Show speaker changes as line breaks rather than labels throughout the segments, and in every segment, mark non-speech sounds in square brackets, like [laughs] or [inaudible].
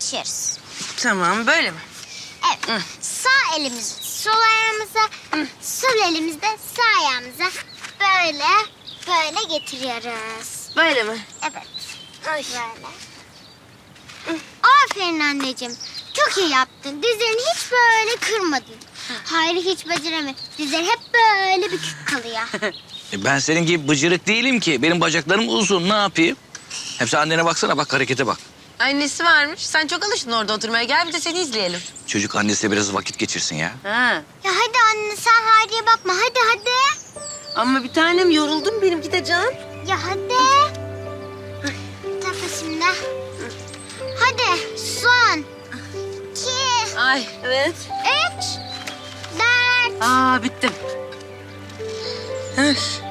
geçiyoruz.
Tamam böyle mi?
Evet. Sağ elimizi sol ayağımıza, sol elimizde sağ ayağımıza böyle böyle getiriyoruz.
Böyle mi?
Evet. Böyle. Aferin anneciğim. Çok iyi yaptın. Dizlerini hiç böyle kırmadın. Hayır hiç beceremedin. Dizleri hep böyle bükük kalıyor. [laughs]
E ben senin gibi bıcırık değilim ki. Benim bacaklarım uzun. Ne yapayım? Hem sen annene baksana bak harekete bak.
Annesi varmış. Sen çok alıştın orada oturmaya. Gel bir de seni izleyelim.
Çocuk annesiyle biraz vakit geçirsin ya.
Ha.
ya hadi anne sen Hayri'ye bakma. Hadi hadi.
Ama bir tanem yoruldum benimki de can.
Ya hadi. Şimdi. Hadi son. İki.
Ay evet.
Üç. Dört.
Aa bittim. Öf.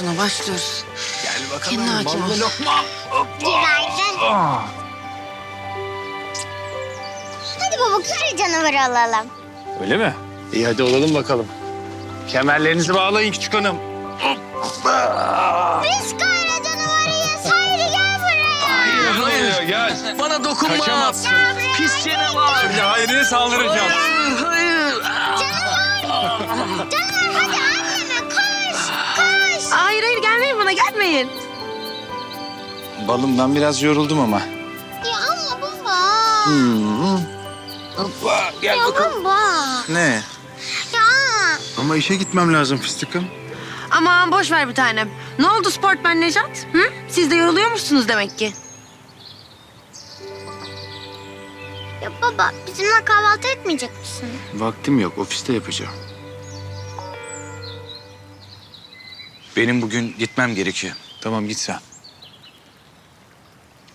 Hadi bakalım Suna başlıyoruz.
Gel
Kendine hakim ol.
lokma.
Günaydın. Hadi baba kara canavarı alalım.
Öyle mi? İyi hadi olalım bakalım. Kemerlerinizi bağlayın küçük hanım.
Biz kara canavarıyız. Hayri gel buraya.
Hayır,
gel.
Bana dokunma.
Kaçamazsın.
Pis canavar.
Şimdi Hayri'ye saldıracağım.
Hayır, hayır.
Canavar [laughs] hadi
bana gelmeyin.
Balım ben biraz yoruldum ama.
Ya ama baba.
Hoppa, Gel
Ya
bakalım.
baba.
Ne?
Ya.
Ama işe gitmem lazım fıstıkım.
Aman boş ver bir tanem. Ne oldu sportmen Necat? Hı? Siz de yoruluyormuşsunuz demek ki.
Ya baba bizimle kahvaltı etmeyecek misin?
Vaktim yok ofiste yapacağım.
Benim bugün gitmem gerekiyor.
Tamam git sen.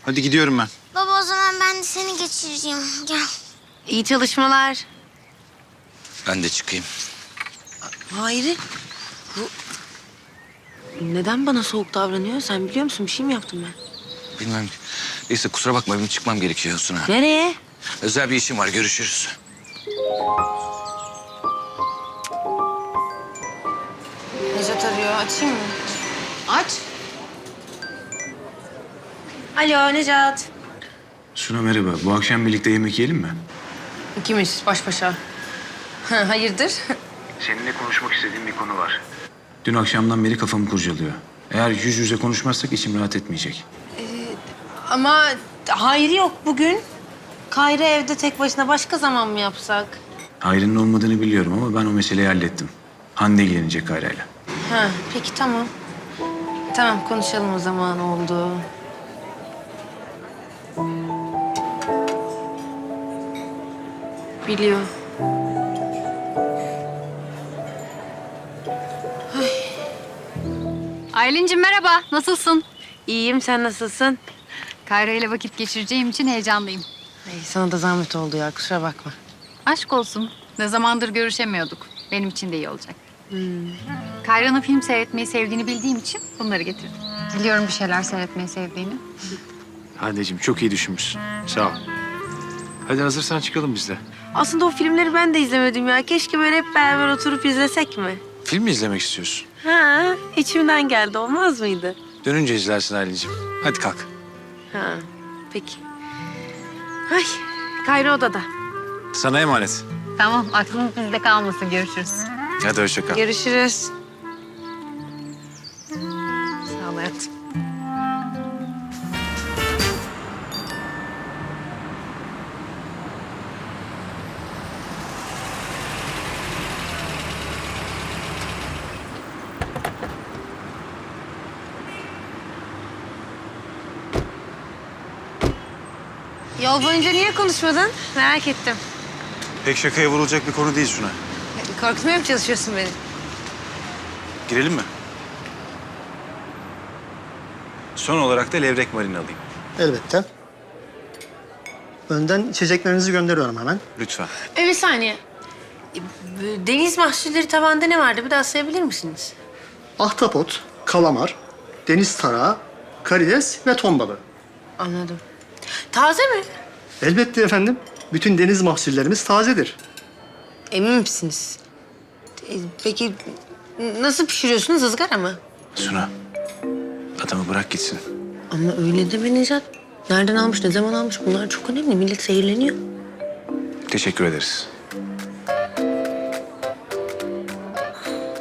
Hadi gidiyorum ben.
Baba o zaman ben de seni geçireceğim. Gel.
İyi çalışmalar.
Ben de çıkayım.
Hayri. Bu... Neden bana soğuk davranıyor? Sen biliyor musun? Bir şey mi yaptım ben?
Bilmem. Neyse kusura bakma benim çıkmam gerekiyor Suna.
Nereye?
Özel bir işim var görüşürüz.
Necat arıyor. Açayım mı? Aç. Alo Necat.
Suna merhaba. Bu akşam birlikte yemek yiyelim mi?
İkimiz baş başa. Ha, Hayırdır?
Seninle konuşmak istediğim bir konu var. Dün akşamdan beri kafamı kurcalıyor. Eğer yüz yüze konuşmazsak içim rahat etmeyecek.
Ama Hayri yok bugün. Kayra evde tek başına başka zaman mı yapsak?
Hayri'nin olmadığını biliyorum ama ben o meseleyi hallettim. Hande ilgilenecek Kayra'yla.
Ha, peki tamam. Tamam konuşalım o zaman oldu. Biliyor.
Aylin'cim merhaba, nasılsın?
İyiyim sen nasılsın?
Kayra ile vakit geçireceğim için heyecanlıyım.
Ay, sana da zahmet oldu ya kusura bakma.
Aşk olsun, ne zamandır görüşemiyorduk. Benim için de iyi olacak. Kayra'nın film seyretmeyi sevdiğini bildiğim için bunları getirdim. Biliyorum bir şeyler seyretmeyi sevdiğini.
Handeciğim çok iyi düşünmüşsün. Sağ ol. Hadi hazırsan çıkalım biz de.
Aslında o filmleri ben de izlemedim ya. Keşke böyle hep beraber oturup izlesek mi?
Film mi izlemek istiyorsun?
Ha, içimden geldi olmaz mıydı?
Dönünce izlersin Halil'ciğim. Hadi kalk.
Ha, peki. Ay, Kayra odada.
Sana emanet.
Tamam, aklın bizde kalmasın. Görüşürüz.
Hadi hoşça kal.
Görüşürüz. Yol boyunca niye konuşmadın? Merak ettim.
Pek şakaya vurulacak bir konu değil Suna.
Korkutmaya mı çalışıyorsun beni?
Girelim mi? Son olarak da levrek marini alayım.
Elbette. Önden içeceklerinizi gönderiyorum hemen.
Lütfen.
E, bir saniye. E, Deniz mahsulleri tabanda ne vardı? Bir daha sayabilir misiniz?
Ahtapot, kalamar, deniz tarağı, karides ve ton balığı.
Anladım. Taze mi?
Elbette efendim. Bütün deniz mahsullerimiz tazedir.
Emin misiniz? E, peki nasıl pişiriyorsunuz? ızgara mı?
Suna, Adamı bırak gitsin.
Ama öyle deme Necat. Nereden almış, ne zaman almış bunlar çok önemli. Millet zehirleniyor.
Teşekkür ederiz.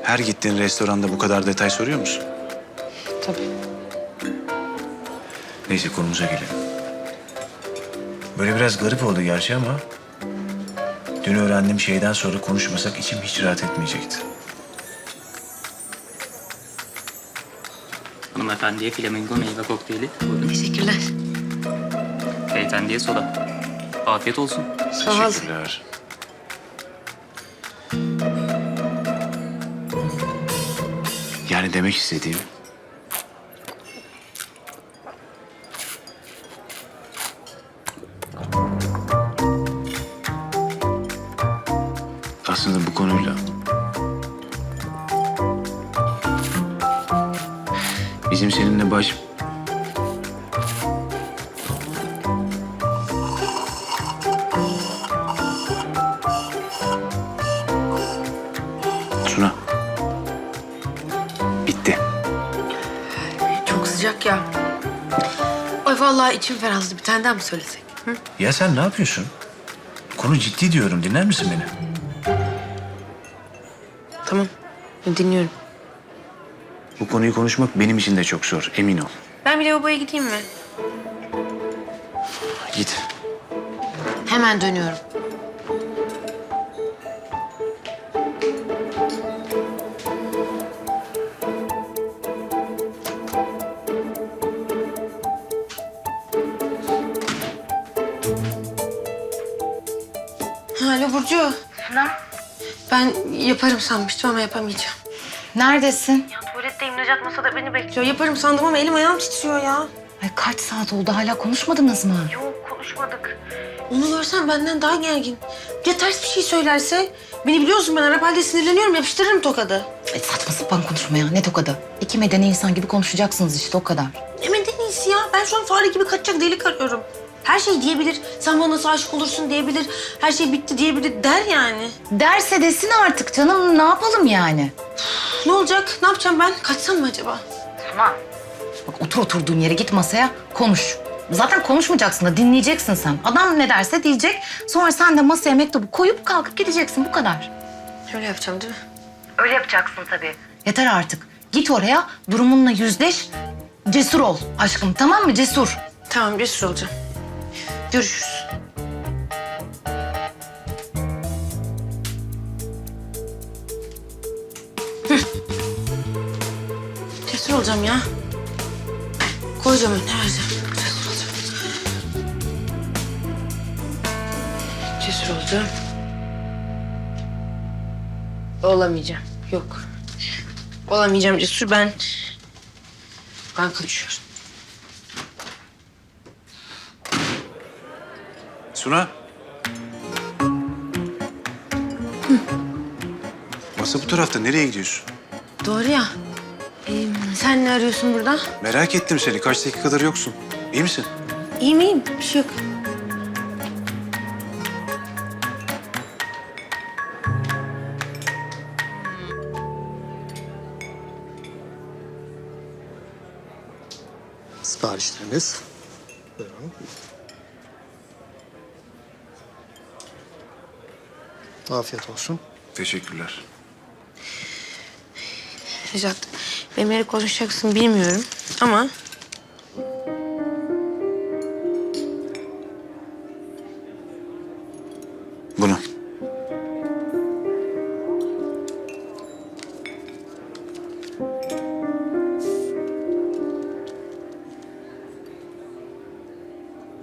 Her gittiğin restoranda bu kadar detay soruyor musun?
Tabii.
Neyse konumuza gelelim. Böyle biraz garip oldu gerçi ama... ...dün öğrendiğim şeyden sonra konuşmasak içim hiç rahat etmeyecekti.
Hanımefendiye flamingo meyve kokteyli. Buyurun.
Teşekkürler.
Beyefendiye soda. Afiyet olsun.
Sağ ol.
Teşekkürler. Yani demek istediğim... bu konuyla... Bizim seninle baş... Suna. Bitti.
Çok sıcak ya. Ay vallahi içim ferahladı. Bir tane daha mı söylesek? Hı?
Ya sen ne yapıyorsun? Konu ciddi diyorum. Dinler misin beni?
Dinliyorum.
Bu konuyu konuşmak benim için de çok zor. Emin ol.
Ben bir lavaboya gideyim mi?
Git.
Hemen dönüyorum. Alo Burcu. Ben yaparım sanmıştım ama yapamayacağım.
Neredesin?
Tuvaletteyim Necat masada beni bekliyor. Yaparım sandım ama elim ayağım titriyor ya.
Ay kaç saat oldu hala konuşmadınız mı?
Yok konuşmadık. Onu görsen benden daha gergin. Ya ters bir şey söylerse? Beni biliyorsun ben Arap halde sinirleniyorum yapıştırırım tokadı.
Ay saçma sapan konuşma ya ne tokadı. İki medeni insan gibi konuşacaksınız işte o kadar.
Ne medeniyesi ya? Ben şu an fare gibi kaçacak delik arıyorum. Her şey diyebilir. Sen bana nasıl aşık olursun diyebilir. Her şey bitti diyebilir der yani.
Derse desin artık canım ne yapalım yani?
Ne olacak? Ne yapacağım ben? Kaçsam mı acaba?
Bak otur oturduğun yere git masaya konuş. Zaten konuşmayacaksın da dinleyeceksin sen. Adam ne derse diyecek. Sonra sen de masaya mektubu koyup kalkıp gideceksin bu kadar.
Öyle yapacağım değil mi?
Öyle yapacaksın tabii. Yeter artık. Git oraya durumunla yüzleş. Cesur ol aşkım tamam mı cesur?
Tamam cesur olacağım. Görüşürüz. Cesur olacağım ya. Koyacağım önüne vereceğim. Cesur olacağım. Cesur olacağım. Olamayacağım. Yok. Olamayacağım cesur. Ben... Ben kaçıyorum.
Suna. Masa bu tarafta. Nereye gidiyorsun?
Doğru ya. Ee, sen ne arıyorsun burada?
Merak ettim seni. Kaç dakikadır yoksun. İyi misin?
İyi miyim? Bir şey yok.
Siparişleriniz. Buyurun. Afiyet olsun.
Teşekkürler.
Necat, benimle konuşacaksın bilmiyorum ama...
Bunu.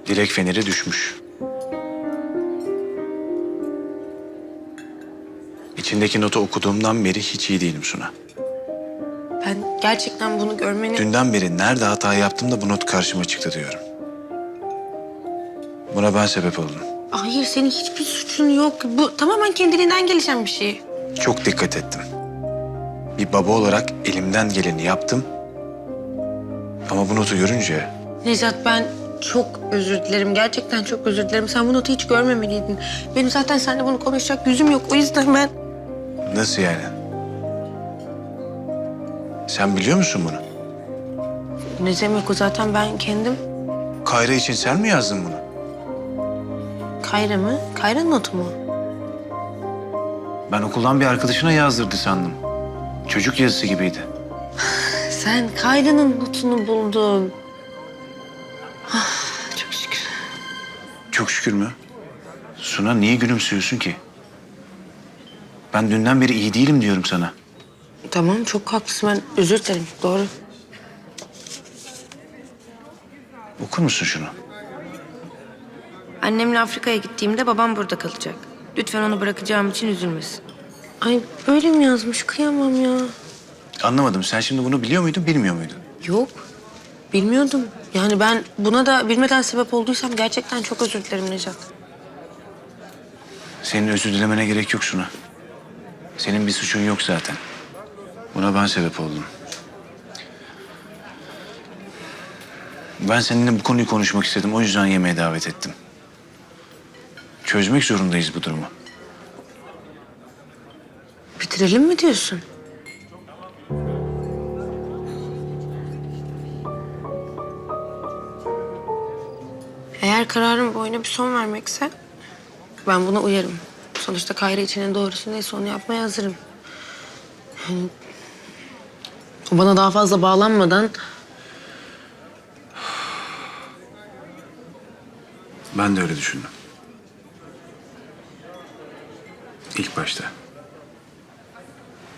Dilek feneri düşmüş. İçindeki notu okuduğumdan beri hiç iyi değilim Suna.
Ben gerçekten bunu görmeni...
Dünden beri nerede hata yaptım da bu not karşıma çıktı diyorum. Buna ben sebep oldum.
Hayır, senin hiçbir suçun yok. Bu tamamen kendiliğinden gelişen bir şey.
Çok dikkat ettim. Bir baba olarak elimden geleni yaptım. Ama bu notu görünce
Necat, ben çok özür dilerim. Gerçekten çok özür dilerim. Sen bu notu hiç görmemeliydin. Benim zaten seninle bunu konuşacak yüzüm yok. O yüzden ben...
nasıl yani? Sen biliyor musun bunu?
Ne demek o zaten ben kendim.
Kayra için sen mi yazdın bunu?
Kayra mı? Kayra notu mu?
Ben okuldan bir arkadaşına yazdırdı sandım. Çocuk yazısı gibiydi. [laughs]
Sen Kayra'nın notunu buldun. Ah, çok şükür.
Çok şükür mü? Suna niye gülümsüyorsun ki? Ben dünden beri iyi değilim diyorum sana.
Tamam çok haklısın ben özür dilerim doğru.
Okur musun şunu?
Annemle Afrika'ya gittiğimde babam burada kalacak. Lütfen onu bırakacağım için üzülmesin. Ay böyle mi yazmış kıyamam ya.
Anlamadım. Sen şimdi bunu biliyor muydun, bilmiyor muydun?
Yok bilmiyordum. Yani ben buna da bilmeden sebep olduysam gerçekten çok özür dilerim Necat.
Senin özür dilemene gerek yok Suna. Senin bir suçun yok zaten. Buna ben sebep oldum. Ben seninle bu konuyu konuşmak istedim. O yüzden yemeğe davet ettim. Çözmek zorundayız bu durumu.
Bitirelim mi diyorsun? Eğer kararım bu oyuna bir son vermekse ben buna uyarım. Sonuçta Kayra için en doğrusu neyse onu yapmaya hazırım. Yani o bana daha fazla bağlanmadan
Ben de öyle düşündüm. İlk başta.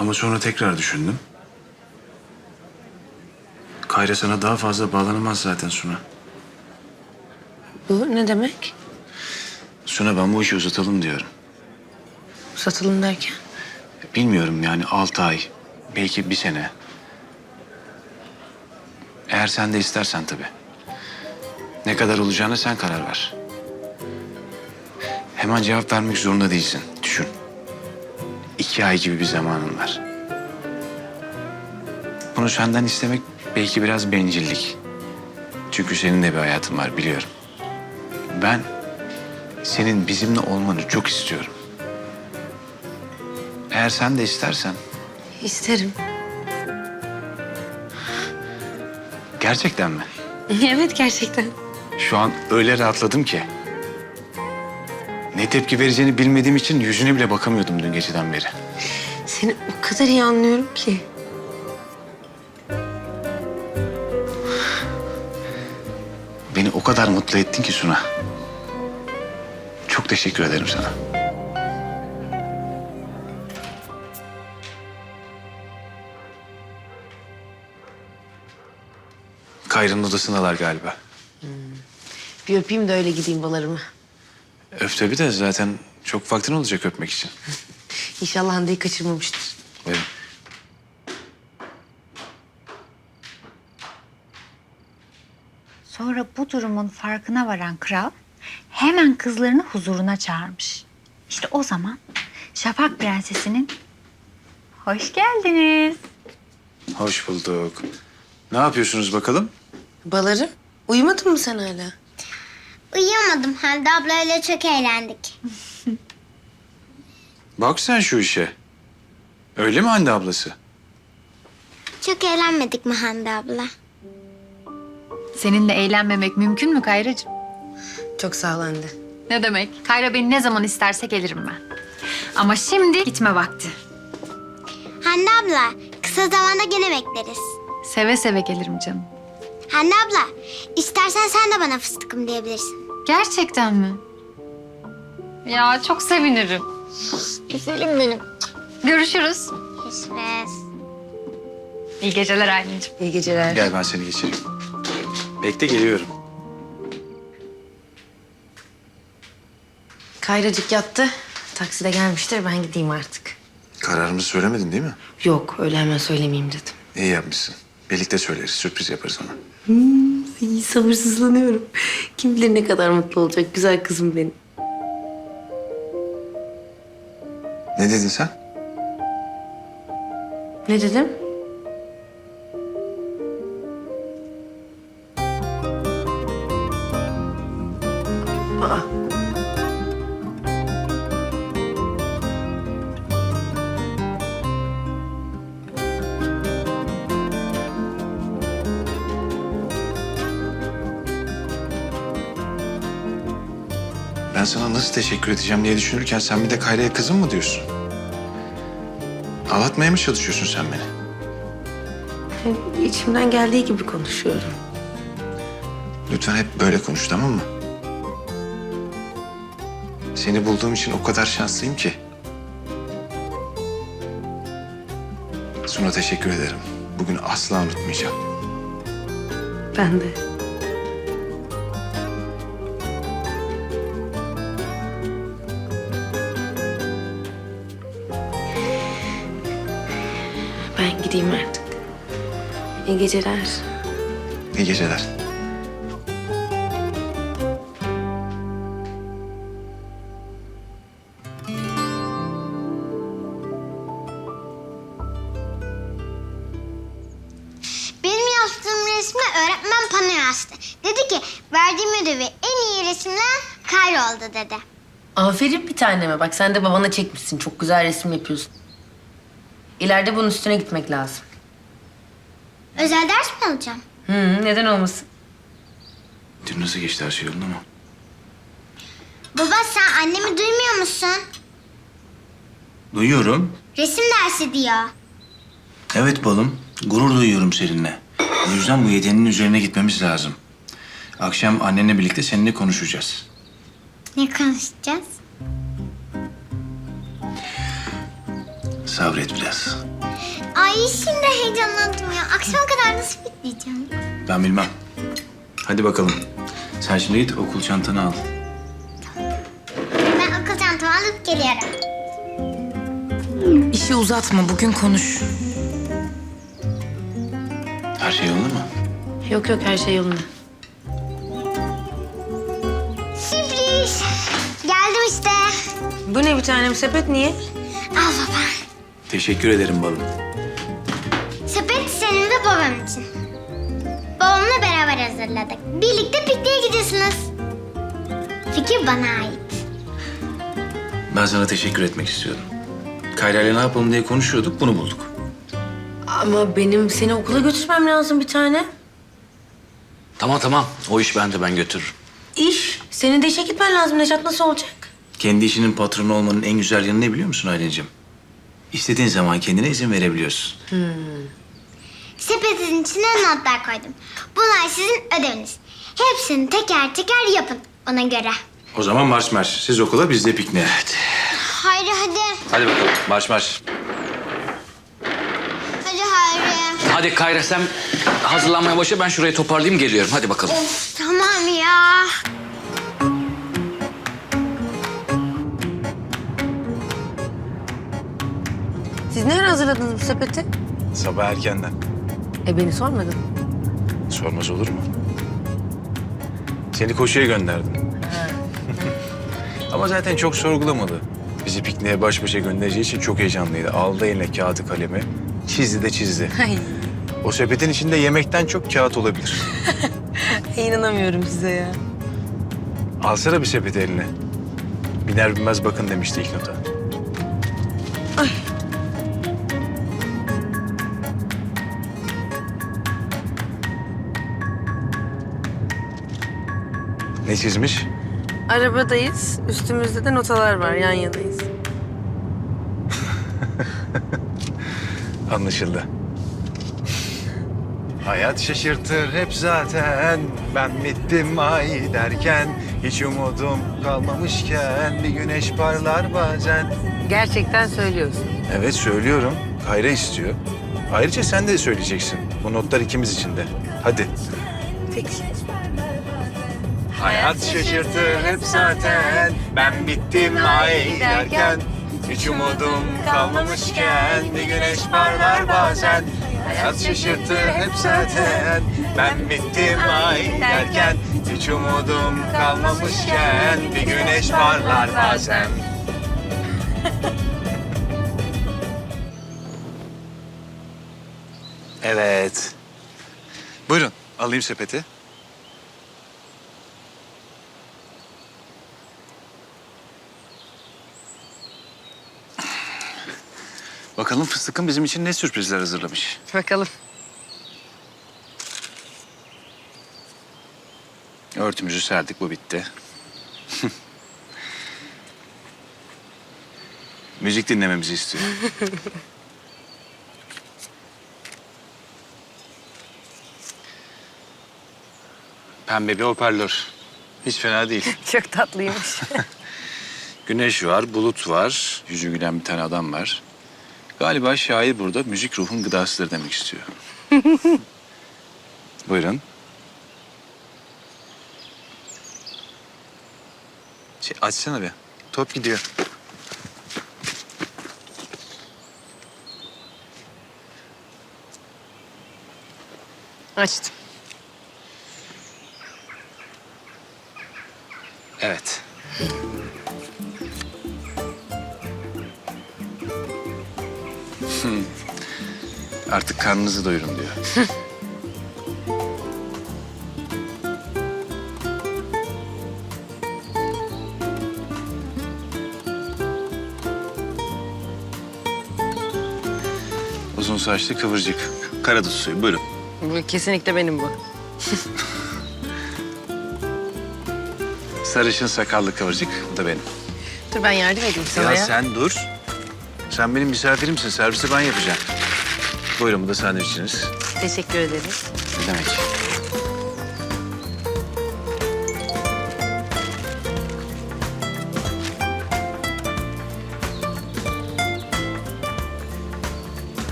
Ama sonra tekrar düşündüm. Kayra sana daha fazla bağlanamaz zaten Suna.
bu ne demek?
Suna ben bu işi uzatalım diyorum.
Satılım derken.
Bilmiyorum yani altı ay, belki bir sene. Eğer sen de istersen tabii. Ne kadar olacağına sen karar ver. Hemen cevap vermek zorunda değilsin. Düşün. İki ay gibi bir zamanın var. Bunu senden istemek belki biraz bencillik. Çünkü senin de bir hayatın var biliyorum. Ben senin bizimle olmanı çok istiyorum. Eğer sen de istersen
İsterim.
gerçekten mi? [laughs]
evet gerçekten.
Şu an öyle rahatladım ki. Ne tepki vereceğini bilmediğim için yüzüne bile bakamıyordum dün geceden beri.
Seni o kadar iyi anlıyorum ki.
Beni o kadar mutlu ettin ki Suna. Çok teşekkür ederim sana. Kayra'nın odasındalar galiba.
Bir öpeyim de öyle gideyim balarımı.
Öf tabii de zaten çok vaktin olacak öpmek için. [laughs]
İnşallah Hande'yi kaçırmamıştır.
Buyurun.
Sonra bu durumun farkına varan kral hemen kızlarını huzuruna çağırmış. İşte o zaman Şafak Prensesi'nin hoş geldiniz.
Hoş bulduk. Ne yapıyorsunuz bakalım?
Balarım, uyumadın mı sen hala?
Uyuyamadım. Hande ablayla çok eğlendik. [laughs]
Bak sen şu işe. Öyle mi Hande ablası?
Çok eğlenmedik mi Hande abla?
Seninle eğlenmemek mümkün mü Kayracığım?
Çok sağ ol Hande.
Ne demek? Kayra beni ne zaman isterse gelirim ben. Ama şimdi gitme vakti.
Hande abla kısa zamanda gene bekleriz.
Seve seve gelirim canım.
Hande abla istersen sen de bana fıstıkım diyebilirsin.
Gerçekten mi? Ya çok sevinirim. Güzelim benim. Görüşürüz.
Görüşürüz.
İyi geceler Aylin'cim.
İyi geceler.
Gel ben seni geçireyim. Bekle geliyorum.
Kayracık yattı. Takside gelmiştir ben gideyim artık.
Kararımızı söylemedin değil mi?
Yok öyle hemen söylemeyeyim dedim.
İyi yapmışsın. Birlikte söyleriz, sürpriz yaparız ona.
Ay, sabırsızlanıyorum. Kim bilir ne kadar mutlu olacak güzel kızım benim.
Ne dedin sen?
Ne dedim?
Teşekkür edeceğim diye düşünürken sen bir de Kayra'ya kızım mı diyorsun? Ağlatmaya mı çalışıyorsun sen beni?
İçimden geldiği gibi konuşuyorum.
Lütfen hep böyle konuş tamam mı? Seni bulduğum için o kadar şanslıyım ki. Sonra teşekkür ederim. Bugün asla unutmayacağım.
Ben de. Gideyim artık. İyi geceler.
İyi geceler.
Benim yaptığım resme öğretmen pano astı. Dedi ki verdiğim ödevi en iyi resimler Kayra oldu dedi.
Aferin bir taneme. Bak sen de babana çekmişsin. Çok güzel resim yapıyorsun. İleride bunun üstüne gitmek lazım.
Özel ders mi alacağım?
Hı, neden olmasın?
Dün nasıl geçti her şey yolunda mı?
Baba sen annemi duymuyor musun?
Duyuyorum.
Resim dersi diyor.
Evet balım. Gurur duyuyorum seninle. O yüzden bu yeteneğin üzerine gitmemiz lazım. Akşam annenle birlikte seninle konuşacağız.
Ne konuşacağız?
Sabret biraz.
Ay şimdi heyecanlandım ya. Akşama kadar nasıl bekleyeceğim?
Ben bilmem. Hadi bakalım. Sen şimdi git okul çantanı al.
Ben okul çantamı alıp geliyorum.
İşi uzatma bugün konuş.
Her şey yolunda mı?
Yok yok her şey yolunda.
Sürpriz. Geldim işte.
Bu ne bir tanem sepet niye?
Al baba.
Teşekkür ederim balım.
Sepet senin ve babam için. Babamla beraber hazırladık. Birlikte pikniğe gidiyorsunuz. Fikir bana ait.
Ben sana teşekkür etmek istiyorum. Kayra ile ne yapalım diye konuşuyorduk, bunu bulduk.
Ama benim seni okula götürmem lazım bir tane.
Tamam tamam. O iş bende ben götürürüm.
İş. Senin de işe gitmen lazım Necat. Nasıl olacak?
Kendi işinin patronu olmanın en güzel yanı ne biliyor musun Aylin'cim? İstediğin zaman kendine izin verebiliyorsun.
Sepetin içine notlar koydum. Bunlar sizin ödeviniz. Hepsini teker teker yapın ona göre.
O zaman marş marş. Siz okula, biz de pikniğe.
Hayri hadi.
Hadi bakalım marş marş.
Hadi Hayri.
Hadi Kayra sen hazırlanmaya başla ben şurayı toparlayayım geliyorum. Hadi bakalım.
Of tamam ya.
Siz nereye hazırladınız bu sepeti?
Sabah erkenden.
E beni sormadın.
Sormaz olur mu? Seni koşuya gönderdim. [laughs] Ama zaten çok sorgulamadı. Bizi pikniğe baş başa göndereceği için çok heyecanlıydı. Aldı eline kağıdı kalemi. Çizdi de çizdi.
Ay,
O sepetin içinde yemekten çok kağıt olabilir. [laughs]
inanamıyorum size ya.
Alsana bir sepeti eline. Biner binmez bakın demişti ilk nota. Ne çizmiş?
Arabadayız. Üstümüzde de notalar var. Yan yanayız. [laughs]
Anlaşıldı. Hayat şaşırtır hep zaten Ben bittim ay derken Hiç umudum kalmamışken Bir güneş parlar bazen
Gerçekten söylüyorsun.
Evet söylüyorum. Kayra istiyor. Ayrıca sen de söyleyeceksin. Bu notlar ikimiz için de. Hadi.
Peki.
Hayat şaşırtır hep zaten. Ben bittim ay derken. Hiç umudum kalmamışken. Bir güneş parlar bazen. Hayat şaşırtır hep zaten. Ben bittim ay derken. Hiç umudum kalmamışken. Bir güneş parlar bazen. Evet. Buyurun alayım sepeti. Bakalım fıstıkın bizim için ne sürprizler hazırlamış.
Bakalım.
Örtümüzü serdik bu bitti. [laughs] Müzik dinlememizi istiyor. [laughs] Pembe bir hoparlör. Hiç fena değil. [laughs]
Çok tatlıymış.
Güneş var, bulut var, yüzü gülen bir tane adam var. Galiba şair burada müzik ruhun gıdasıdır demek istiyor. [laughs] Buyurun. Şey, açsana bir. Top gidiyor.
Açtım.
Evet. Artık karnınızı doyurun diyor. [laughs] Uzun saçlı kıvırcık. Karadut suyu buyurun.
Bu kesinlikle benim bu. [laughs]
Sarışın sakallı kıvırcık bu da benim.
Dur ben yardım edeyim sana
Ya, sen dur. Sen benim misafirimsin. Servisi ben yapacağım. Buyurun bu da sandviçiniz.
Teşekkür ederiz.
Ne demek?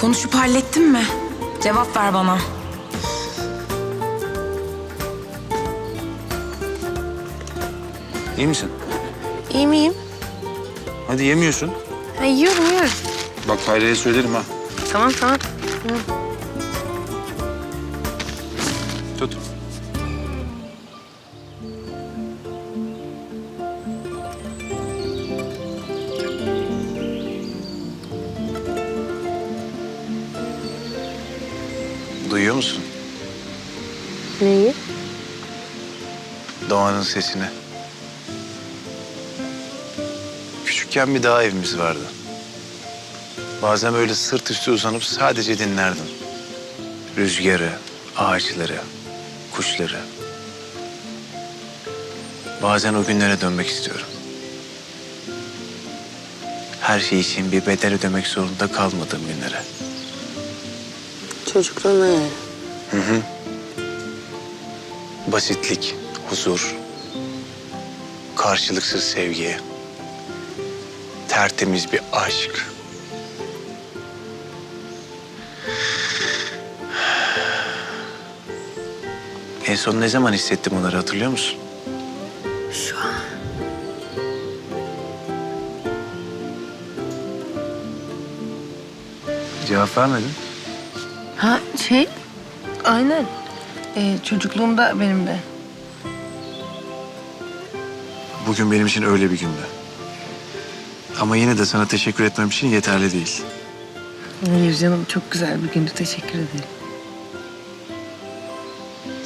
Konuşup hallettin mi? Cevap ver bana.
İyi misin?
İyi miyim?
Hadi yemiyorsun.
Ha, yiyorum yiyorum.
Bak Hayri'ye söylerim ha.
Tamam tamam.
Tut. Duyuyor musun?
Neyi?
Doğanın sesini. Küçükken bir dağ evimiz vardı. Bazen böyle sırt üstü uzanıp sadece dinlerdim. Rüzgarı, ağaçları, kuşları. Bazen o günlere dönmek istiyorum. Her şey için bir bedel ödemek zorunda kalmadığım günlere.
Çocukluğuna yani.
Basitlik, huzur, karşılıksız sevgi, tertemiz bir aşk. En son ne zaman hissettim onları hatırlıyor musun?
Şu an.
Cevap vermedin.
Ha şey, aynen. Ee, çocukluğumda benim de.
Bugün benim için öyle bir gündü. Ama yine de sana teşekkür etmem için yeterli değil.
Hayır canım çok güzel bir gündü teşekkür ederim.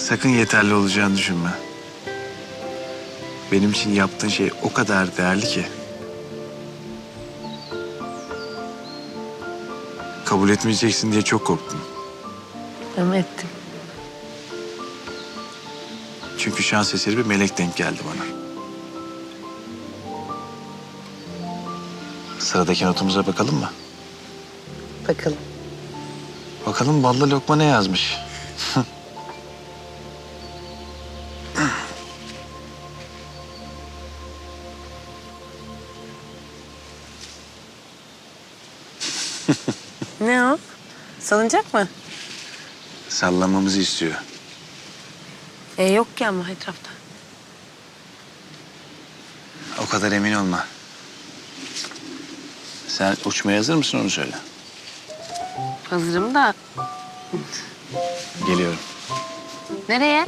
Sakın yeterli olacağını düşünme. Benim için yaptığın şey o kadar değerli ki. Kabul etmeyeceksin diye çok korktum.
Ama ettim.
Çünkü şans eseri bir melek denk geldi bana. Sıradaki notumuza bakalım mı?
Bakalım.
Bakalım ballı lokma ne yazmış? [laughs] Sallamamızı istiyor.
E yok ki ama etrafta.
O kadar emin olma. Sen uçmaya hazır mısın onu söyle.
Hazırım da.
Geliyorum.
Nereye?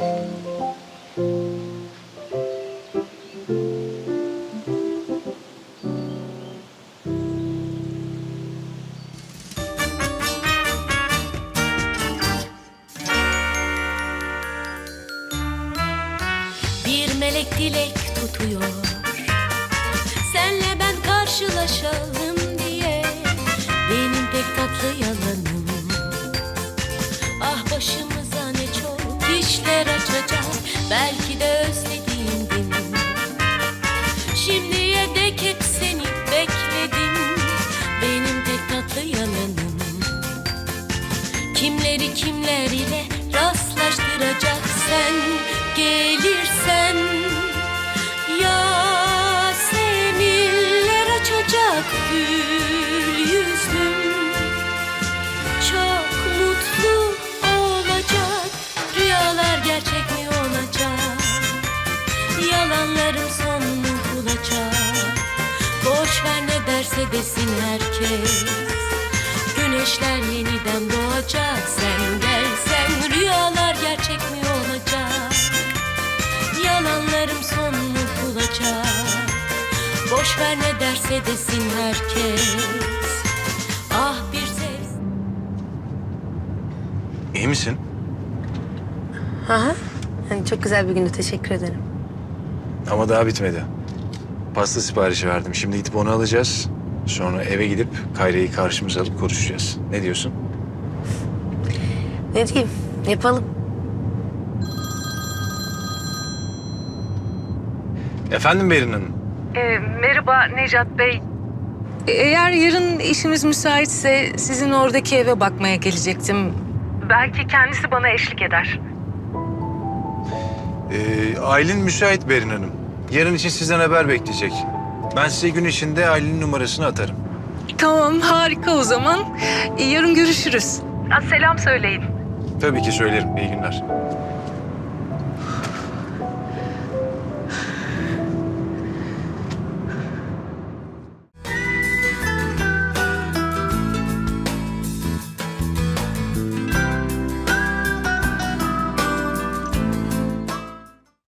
Desin herkes Güneşler yeniden doğacak Sen gelsen rüyalar gerçek mi olacak Yalanlarım sonunu bulacak Boş ver ne derse desin herkes Ah bir ses
İyi misin?
Aha. Yani çok güzel bir gündü. Teşekkür ederim.
Ama daha bitmedi. Pasta siparişi verdim. Şimdi gidip onu alacağız. Sonra eve gidip Kayra'yı karşımıza alıp konuşacağız. Ne diyorsun?
Ne diyeyim? Yapalım.
Efendim Berin Hanım?
Ee, merhaba Necat Bey. Eğer yarın işimiz müsaitse sizin oradaki eve bakmaya gelecektim. Belki kendisi bana eşlik eder.
Ee, Aylin müsait Berin Hanım. Yarın için sizden haber bekleyecek. Ben size gün içinde Aylin'in numarasını atarım.
Tamam harika o zaman. Yarın görüşürüz. selam söyleyin.
Tabii ki söylerim. İyi günler.